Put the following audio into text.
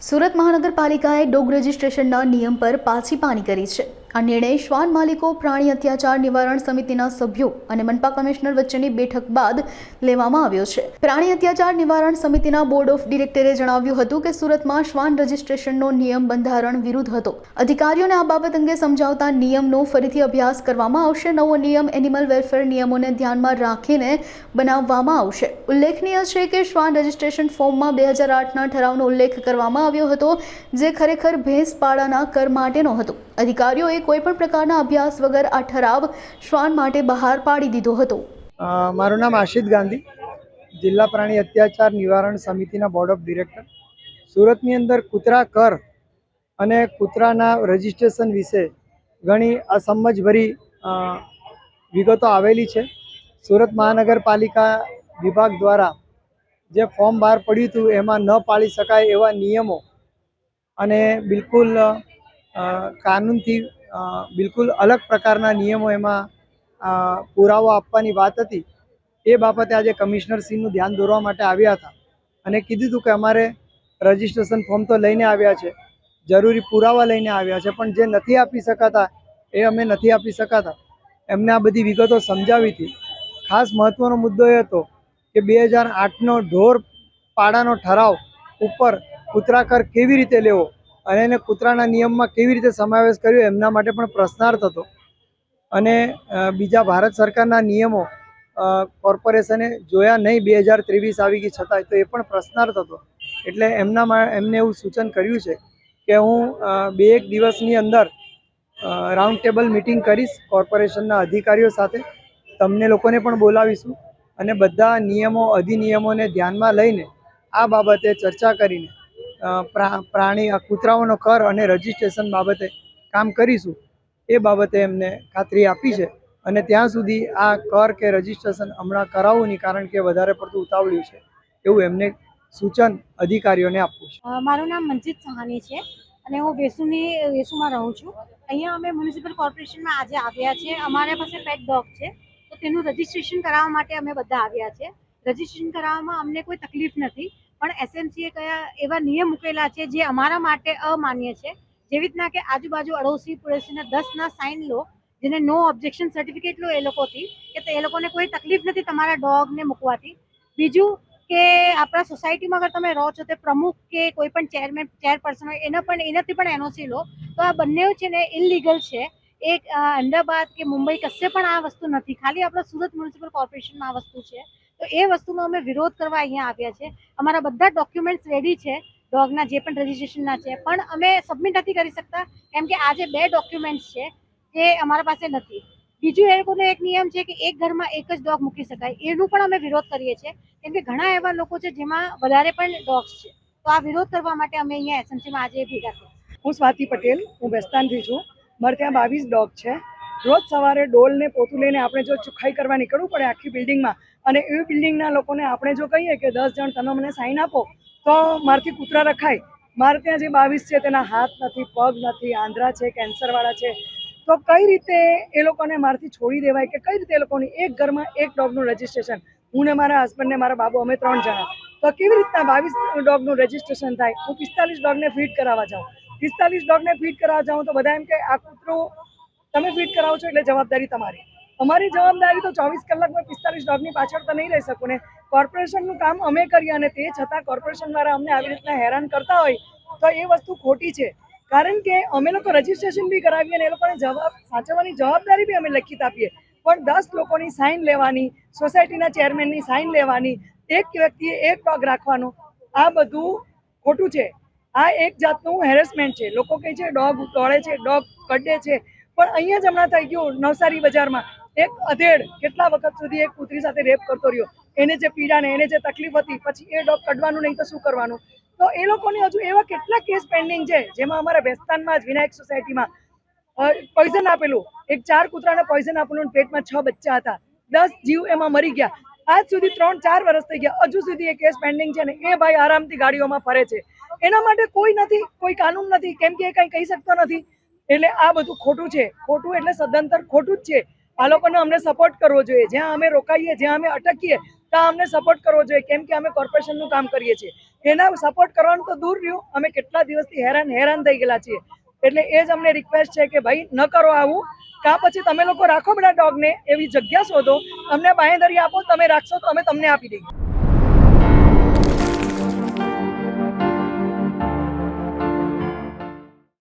સુરત મહાનગરપાલિકાએ ડોગ રજિસ્ટ્રેશનના નિયમ પર પાછી પાની કરી છે. આ નિર્ણય શ્વાન માલિકો, પ્રાણી અત્યાચાર નિવારણ સમિતિના સભ્યો અને મનપા કમિશનર વચ્ચેની બેઠક બાદ લેવામાં આવ્યો છે. પ્રાણી અત્યાચાર નિવારણ સમિતિના બોર્ડ ઓફ ડિરેક્ટરે જણાવ્યું હતું કે સુરતમાં શ્વાન રજિસ્ટ્રેશનનો નિયમ બંધારણ વિરુદ્ધ હતો. અધિકારીઓને આ બાબત અંગે સમજાવતા નિયમનો ફરીથી અભ્યાસ કરવામાં આવશે. નવો નિયમ એનિમલ વેલફેર નિયમોને ધ્યાનમાં રાખીને બનાવવામાં આવશે. ઉલ્લેખનીય છે કે શ્વાન રજિસ્ટ્રેશન ફોર્મમાં બે હજાર આઠના ઠરાવનો ઉલ્લેખ કરવામાં આવ્યો હતો, જે ખરેખર ભેંસપાળાના કર માટેનો હતો અધિકારીઓએ કોઈપણ પ્રકારના અભ્યાસ વગર આ ઠરાવ શ્વાન માટે બહાર પાડી દીધો હતો. મારું નામ આશિત ગાંધી, જિલ્લા પ્રાણી અત્યાચાર નિવારણ સમિતિના બોર્ડ ઓફ ડિરેક્ટર સુરતની અંદર કૂતરા કર અને કૂતરાના રજિસ્ટ્રેશન વિશે ઘણી અસમજભરી વિગતો આવેલી છે. સુરત મહાનગરપાલિકા વિભાગ દ્વારા જે ફોર્મ બહાર પડ્યું હતું, એમાં ન પાળી શકાય એવા નિયમો અને બિલકુલ કાનૂનથી બિલકુલ અલગ પ્રકારના નિયમો એમાં પુરાવો આપવાની વાત હતી. એ બાબતે આજે કમિશનરશ્રીનું ધ્યાન દોરવા માટે આવ્યા હતા અને કીધું હતું કે અમારે રજિસ્ટ્રેશન ફોર્મ તો લઈને આવ્યા છે, જરૂરી પુરાવા લઈને આવ્યા છે, પણ જે નથી આપી શકાતા, એ અમે નથી આપી શકાતા. એમને આ બધી વિગતો સમજાવી હતી. ખાસ મહત્ત્વનો મુદ્દો એ હતો કે બે હજાર આઠનો ઢોર પાડાનો ઠરાવ ઉપર કૂતરાકર કેવી રીતે લેવો? અને એને કૂતરાના નિયમમાં કેવી રીતે સમાવેશ કર્યો એમના માટે પણ પ્રશ્નાર્થ હતો. અને બીજા ભારત સરકારના નિયમો કોર્પોરેશને જોયા નહીં બે હજાર ત્રેવીસ આવી ગઈ છતાંય, તો એ પણ પ્રશ્નાર્થ હતો. એટલે એમનામાં એમને એવું સૂચન કર્યું છે કે હું બે એક દિવસની અંદર રાઉન્ડ ટેબલ મિટિંગ કરીશ કોર્પોરેશનના અધિકારીઓ સાથે, તમને લોકોને પણ બોલાવીશું અને બધા નિયમો, અધિનિયમોને ધ્યાનમાં લઈને આ બાબતે ચર્ચા કરીને પ્રાણી કૂતરાઓનો કર અને રજિસ્ટ્રેશન બાબતે કામ કરીશું, એ બાબતે એમને ખાતરી આપી છે. અને ત્યાં સુધી આ કર કે રજિસ્ટ્રેશન હમણાં કરાવવું નહીં, કારણ કે વધારે પડતું ઉતાવળ્યું છે, એવું એમને સૂચન અધિકારીઓને આપવું છે. મારું નામ મનજીત સહાની છે અને હું વેસુની, વેસુમાં રહું છું. અહીંયા અમે મ્યુનિસિપલ કોર્પોરેશનમાં આજે આવ્યા છે અમારા પાસે પેટ ડોગ છે. તો તેનું રજિસ્ટ્રેશન કરાવવા માટે અમે બધા આવ્યા છે રજિસ્ટ્રેશન કરાવવામાં અમને કોઈ તકલીફ નથી. પણ એસએમસીએ કયા એવા નિયમ મૂકેલા છે જે અમારા માટે અમાન્ય છે? જેવી રીતના કે આજુબાજુ અડોશી પડોશીના દસના સાઇન લો, જેને નો ઓબ્જેક્શન સર્ટિફિકેટ લો એ લોકોથી, કે એ લોકોને કોઈ તકલીફ નથી તમારા ડોગને મૂકવાથી. બીજું કે આપણા સોસાયટીમાં અગર તમે રહો છો તે પ્રમુખ કે કોઈ પણ ચેરમેન ચેરપર્સન હોય, એના પણ, એનાથી પણ એનઓસી લો. તો આ બંને છે ને ઇલીગલ છે. એક અમદાવાદ કે મુંબઈ કશે પણ આ વસ્તુ નથી. ખાલી આપણા સુરત મ્યુનિસિપલ કોર્પોરેશનમાં આ વસ્તુ છે. તો એ વસ્તુનો અમે વિરોધ કરવા અહીંયા આવ્યા છે. અમારા બધા ડોક્યુમેન્ટ્સ રેડી છે ડોગના જે પણ રજિસ્ટ્રેશનના છે. પણ અમે સબમિટ નથી કરી શકતા, કેમ કે આજે બે ડોક્યુમેન્ટ્સ છે જે અમારા પાસે નથી. બીજું એ લોકોનો એક નિયમ છે કે એક ઘરમાં એક જ ડોગ મૂકી શકાય. એનું પણ અમે વિરોધ કરીએ છીએ, કેમ કે ઘણા એવા લોકો છે જેમાં વધારે પણ ડોગ્સ છે. તો આ વિરોધ કરવા માટે અમે અહીંયા એસએમસીમાં આજે ભેગા થયા. હું સ્વાતિ પટેલ, હું બેસ્તાનથી છું. મારે ત્યાં બાવીસ ડોગ છે. રોજ સવારે ડોલને પોતું લઈને આપણે જો ચોખ્ખાઈ કરવા નીકળવું પડે આખી બિલ્ડિંગમાં અને એવી બિલ્ડિંગના લોકોને આપણે જો કહીએ કે દસ જણ તમે મને સાઈન આપો, તો મારથી કૂતરા રખાય. મારે ત્યાં જે બાવીસ છે તેના હાથ નથી, પગ નથી, આંધ્રા છે, કેન્સરવાળા છે. તો કઈ રીતે એ લોકોને મારથી છોડી દેવાય કે કઈ રીતે એ લોકોની એક ઘરમાં એક ડોગનું રજિસ્ટ્રેશન હું ને મારા હસબન્ડ ને મારા બાબુ અમે ત્રણ જણા. તો કેવી રીતના બાવીસ ડોગનું રજિસ્ટ્રેશન થાય? હું પિસ્તાલીસ ડોગને ફીટ કરાવવા જાઉં. પિસ્તાલીસ ડોગને ફીટ કરાવવા જાઉં તો બધા એમ કે, આ કૂતરું, તમે ફીટ કરાવો છો એટલે જવાબદારી તમારી. અમારી જવાબદારી તો ચોવીસ કલાકમાં પિસ્તાલીસ ડોગની પાછળ તો નહીં રહી શકું ને કોર્પોરેશનનું કામ અમે કરીએ અને તે છતાં કોર્પોરેશન દ્વારા અમને આવી રીતના હેરાન કરતા હોય તો એ વસ્તુ ખોટી છે. કારણ કે અમે લોકો રજીસ્ટ્રેશન બી કરાવીએ અને એ લોકોને જવાબ સાચવવાની જવાબદારી બી અમે લખિત આપીએ. પણ દસ લોકોની સાઇન લેવાની, સોસાયટીના ચેરમેનની સાઇન લેવાની, એક વ્યક્તિએ એક ડોગ રાખવાનો, આ બધું ખોટું છે. આ એક જાતનું હેરેસમેન્ટ છે. લોકો કહે છે ડોગ દોડે છે, ડોગ કડે છે. પણ અહીંયા જ હમણાં થઈ ગયું નવસારી બજારમાં. એક અધેડ કેટલા વખત સુધી એક કૂતરી સાથે રેપ કરતો રહ્યો? એને જે પીડા ને એને જે તકલીફ હતી, પછી એ ડોગ કઢવાનું નહીં તો શું કરવાનું? તો એ લોકોની હજુ એવા કેટલા કેસ પેન્ડિંગ છે, જેમાં અમારા ભેસ્તાનમાં જ વિનાયક સોસાયટીમાં પોઈઝન આપેલું. એક ચાર કૂતરાને પોઈઝન આપેલું પેટમાં છ બચ્ચા હતા. દસ જીવ એમાં મરી ગયા. આજ સુધી ત્રણ ચાર વર્ષ થઈ ગયા. હજુ સુધી એ કેસ પેન્ડિંગ છે ને એ ભાઈ આરામથી ગાડીઓમાં ફરે છે. એના માટે કોઈ નથી, કોઈ કાનૂન નથી, કેમ કે એ કંઈ કહી શકતો નથી. એટલે આ બધું ખોટું છે. ખોટું એટલે સદંતર ખોટું જ છે. આ લોકોને અમને સપોર્ટ કરવો જોઈએ. જ્યાં અમે રોકાઈએ, જ્યાં અમે અટકીએ, ત્યાં અમને સપોર્ટ કરવો જોઈએ. કેમ કે અમે કોર્પોરેશનનું કામ કરીએ છીએ. એના સપોર્ટ કરવાનું તો દૂર રહ્યું. અમે કેટલા દિવસથી હેરાન હેરાન થઈ ગયેલા છીએ. એટલે એ જ અમને રિક્વેસ્ટ છે કે ભાઈ, ન કરો આવું. કાં પછી તમે લોકો રાખો બધા ડોગને એવી જગ્યા શોધો. અમને બાંહેધરી આપો, તમે રાખશો તો અમે તમને આપી દઈએ.